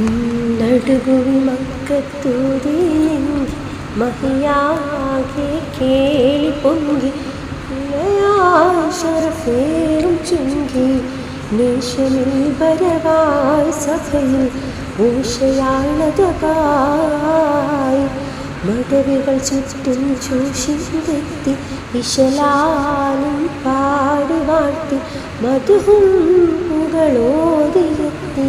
നടുകുവി മക്കത്തൂതിലെങ്കി മഹിയാകെ കേളി പൊങ്കി. ശരഫേറും ചുങ്കി. നേശമിൽ വരവായി സഭയിൽ ഊഷയാണതായി മടവികൾ ചുറ്റും ചൂഷിതെത്തി വിശലാലും പാടി വാഴ്ത്തി മധുഹും പുകളോതിയെത്തി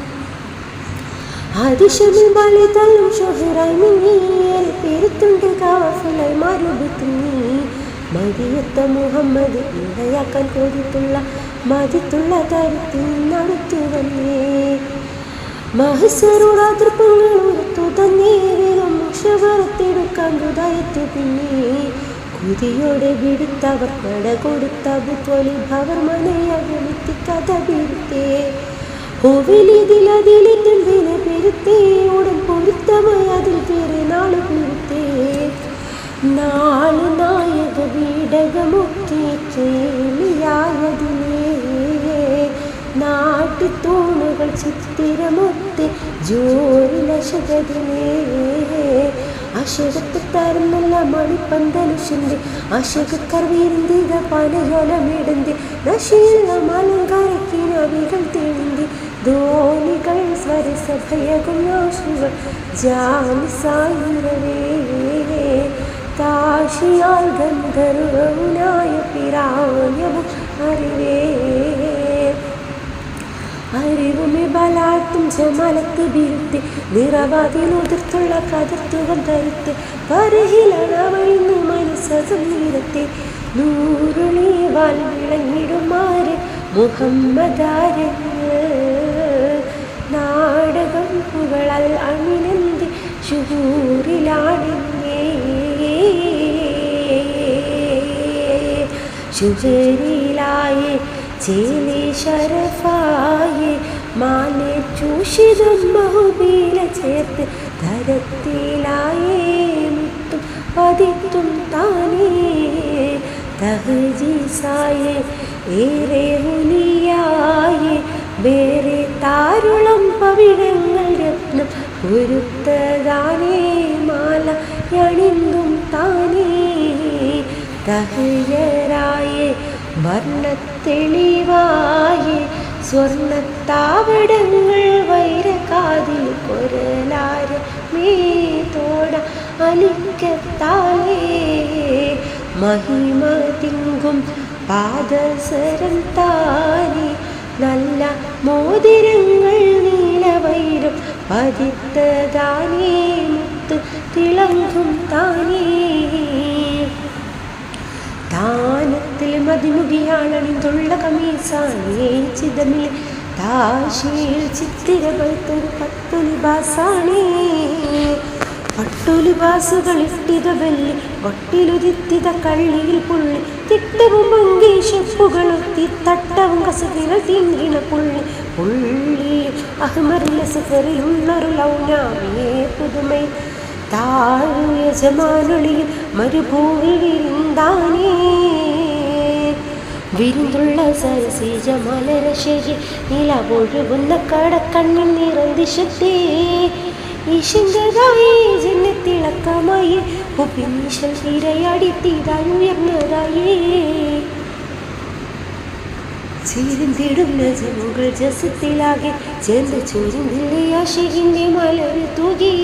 മതിയത്ത മുഹമ്മദ് ഇടയാക്കാൻ കൊതിത്തുള്ള മതിത്തുള്ള തരത്തിൽ നടത്തു വന്നേ മഹസറുടെ തൃപ്പങ്ങളൊരുത്തു തന്നേരും മുഷവറത്തെടുക്കാൻ ഹൃദയത്തു പിന്നെ. കുതിയോടെ വിടുത്തവർ നട കൊടുത്ത ബുത്വലി ഭവർ കഥ ഹോവിലിതിലതിലെത്തും വില പെരുത്തേ ഉടൻ പൊരുത്തമായി അതിൽ പേരെ നാൾ പിടുത്തേ നാൾ അശകത്ത് തരുന്നല്ല മണിപ്പന്തലുഷിന്റെ അശകക്കർവീന്തിക പനയോലമിടന്തി നശീല മലങ്കാരക്കിനവികൾ തെളിന്തി ധോനികൾ സ്വരസഭയകും നാശികൾ ജാമിസായിരവേ താഷിയാൽ ഗന്ധർവനായ പിരായവും അറിവേ. അറിവുമേ ബലാത്തും ജമലത്ത് വീഴ്ത്തി നിറവാതിലുതിർത്തുള്ള കതിർത്തുകം ധരിത്ത് പരിഹിലണവഴിന്നു മനസ്സതും നീരത്തെ നൂറുളീവാൽ വിളങ്ങിടുമാര് മുഹമ്മദാര്. പുകളൽ അണിനന്തി ശുഹരിലായേ ചേലി ശരഫായി മാലെ ചൂഷിതം ബഹുബീല ചേർത്ത് ധരത്തിലായേ മുത്തും പതിത്തും താനേ. തഹജീസായേ ഏറെ ഉലിയായേ വേറെ താരുളം പവിഴങ്ങൾ രത്നം ഒരുത്തതാനേ മാല യണിന്തും താനേ. തഹയരായേ വർണത്തെളിവായി സ്വർണത്താവടങ്ങൾ വൈരകാതിൽ കൊരലാര മേതോട അലിക്കത്താലേ. മഹിമ തിങ്കും പാദസരം താനി മോതിരങ്ങൾ നീലവൈരം പതിത്തതാനേ മുത്ത് തിളങ്ങും താനേ. താനത്തിൽ മതിമുഖിയാണണിന്തുള്ള കമീസാണേ ചിതമിൽ താശിയിൽ ചിത്തിരപഴുത്തൊരു പട്ടുലിബാസാണേ പട്ടുലിബാസുകൾ ഇട്ടിത വെല്ലി വട്ടിലുതിത്തിത കള്ളിയിൽ പുള്ളി തിട്ടവും മങ്കേഷപ്പുകളൊത്തി തട്ടവും കസകികൾ തിങ്ങിണ പുള്ളി. പുള്ളി അഹ്മറിലെ സഫറിലുള്ളൊരു ലൗനാമേ പുതുമൈ താഴു യജമാനൊളിയിൽ മരുഭൂമി വിരുന്താനേ. വിരുന്തുള്ള സരസീജ മലരശരി നിലവൊഴുകുന്ന കടക്കണ്ണിൽ നിറന്തിശത്തേ ഈശങ്കരായി ജന്നത്തിളക്കമായി ഉപ്പിനീശൽ തിരയടിത്തിതായി ഉയർന്നതായേ. ചേരുന്നിടും നജമുകൾ ജസത്തിലാകെ ചേർന്ന് ചോരുന്നില്ലേ മലര് തൂകി.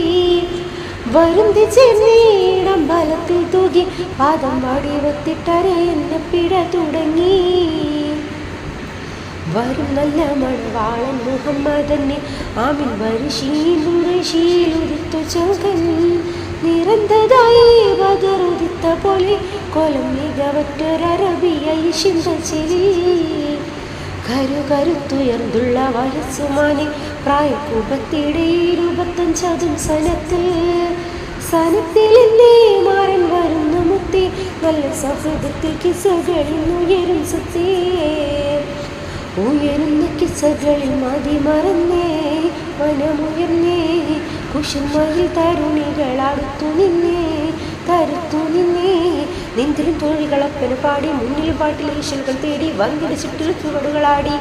വരുന്തി ചെന്നീടം ബലത്തിൽ തൂകി. പാദം വാടി വത്തിട്ടരെ എന്നെ തുടങ്ങി. വരും നല്ല മണവാളൻ മുഹമ്മദനെ. ആമിൻ വരിശീലുരശീലുരുത്ത ചകൻ നിരന്തതായി ബദറുദിത്ത പോലെ കൊലം മികവറ്റൊരറബിയായി ചിന്ത ചെലി. കരു കരുത്തുയർന്നുള്ള വയസ്സുമാനെ പ്രായക്കൂപത്തിടെ ഇരുപത്തഞ്ചതും സനത്തിൽ. സനത്തിൽ എന്നെ മാറൻ വരുന്ന മുത്തി. നല്ല സൗഹൃദത്തിൽ കിസകളിൽ ഉയരും സുത്തേ. ഉയരുന്ന കിസകളിൽ മതി മറന്നേ മനമുയർന്നേ. തരുണികൾ അടുത്തു നിന്നേ കരുത്തു നിന്നേ. നിന്തിരും തോഴികളപ്പന് പാടി മുന്നിൽ പാട്ടിൽ ഈശലുകൾ തേടി വന്തിരി ചുറ്റിലെ ചുവടുകളാടി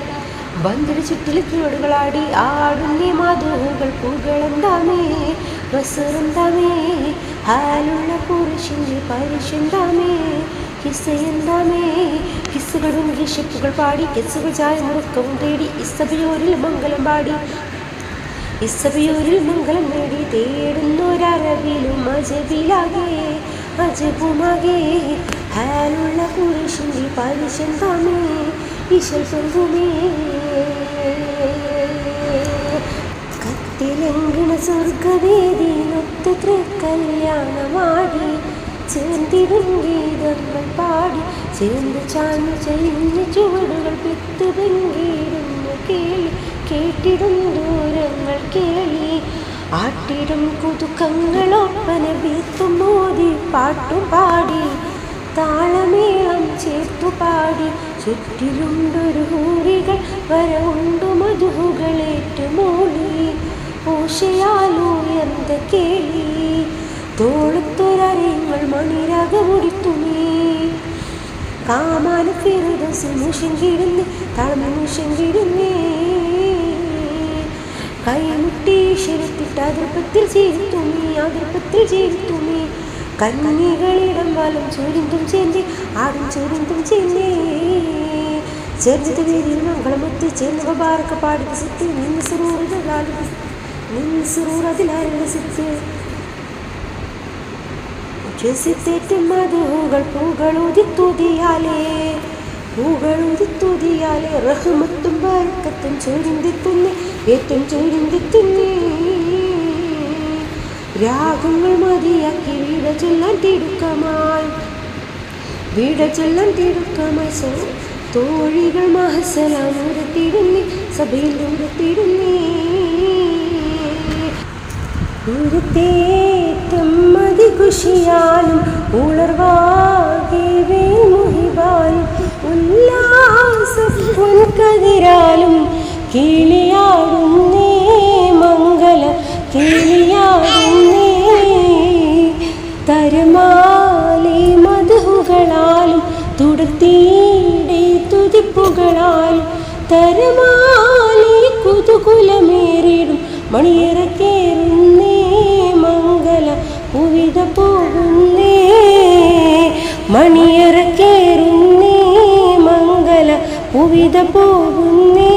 വന്തിരി ചുറ്റിലെ ചുവടുകളാടി ആടുന്നേ മാധവുകൾ പൂകളെന്താമേ വസുറെന്താമേ ഹാലുള്ള പുരുഷന്റെ പരിശെന്താമേ കിസ്സയെന്താമേ കിസ്സുകളും ഗീഷപ്പുകൾ പാടി കിസ്സുകൾ ചായ മുറുക്കവും തേടി ഇസബയോരിൽ മംഗലം പാടി. ഇസബിയൂരിൽ മംഗളം നേടി തേടുന്നൊരറബിലും അജബിലാകെ അജബുമാകെ ഹാലുള്ള പുരുഷന്റെ പരിശൻ താമേ ഇശൽ പൊങ്കുമേ കത്തിലെങ്കിണ സ്വർഗവേദിയിലൊത്ത നൊത്ത് കല്യാണമാടി ചേർന്നിടും പാടി ചേർന്ന് ചാഞ്ഞു ചെരിഞ്ഞ ചുവടുകൾ പിത്ത് പെങ്കിടുന്നു കേളി. കേട്ടിടും ദൂരങ്ങൾ കേളി. ആട്ടിടും കുതുക്കങ്ങളൊപ്പന വീത്തും മോതി പാട്ടും പാടി. താളമേളം ചേർത്തു പാടി. ചുറ്റിലുണ്ടൊരു ഹൂറികൾ വരവുണ്ടു മധുകളേറ്റുമൂളി ഓശയാലുയർന്ന കേളി? തോളത്തൊരരങ്ങൾ മണിരാഗമുടിത്തുമീ കാമാന ഫിറുദസിൽ മുഷങ്കിടുന്നേ തളമ മുഷങ്കിടുന്നേ കൈമുട്ടി ശരത്തിട്ട് അതിർപ്പത്തിൽ ചേർത്തുമീ അതിർപ്പത്തിൽ ചേർത്തുമീ കണ്ണികളിടം വലം ചൊരിന്തും ചേർന്നേ ആടും ചൊരിന്തും ചേർന്നേ ചേർന്നത് വേദിയിൽ മംഗളമൊത്ത് ചേർന്നവ ബാരക്ക പാടി സിത്ത് നിന്ന് സുറൂറിലാൽ നിന്ന് സുറൂർ അതിലാരുടെ സിത്ത് രസിത്തേറ്റും മധുകൾ പൂകളുതിത്തുതിയാലേ പൂകളുതിത്തുതിയാലേ റഹ്മത്തും ബർക്കത്തും ചൊരിന്തിത്തുന്നേ ഏറ്റവും ചൊരിന്തിത്തുന്നേ രാഗങ്ങൾ മതിയാക്കി വീട ചൊല്ലാൻ തിടുക്കമായി വീട ചൊല്ലാൻ തിടുക്കമായി സോ തോഴികൾ മഹസലാം ഉരത്തിടുന്നേ സഭയിൽ ഉരത്തിടുന്നേ ഉരുത്തേറ്റം മതി കുഷിയാലും ഉളർവാകെ ഉല്ലാസം ഉല്ലാസപ്പൊൻകതിരാലും കിളിയാടുന്നേ മംഗല കിളിയാടുന്നേ തരമാലി മധുകളാലും തുടർത്തീടെ തുതിപ്പുകളാലും തരമാലി കുതുകുലമേറിയിടും മണിയറക്കേറുന്നേ മണിയറ കേറുന്നേ മംഗല പുവിത പോകുന്നേ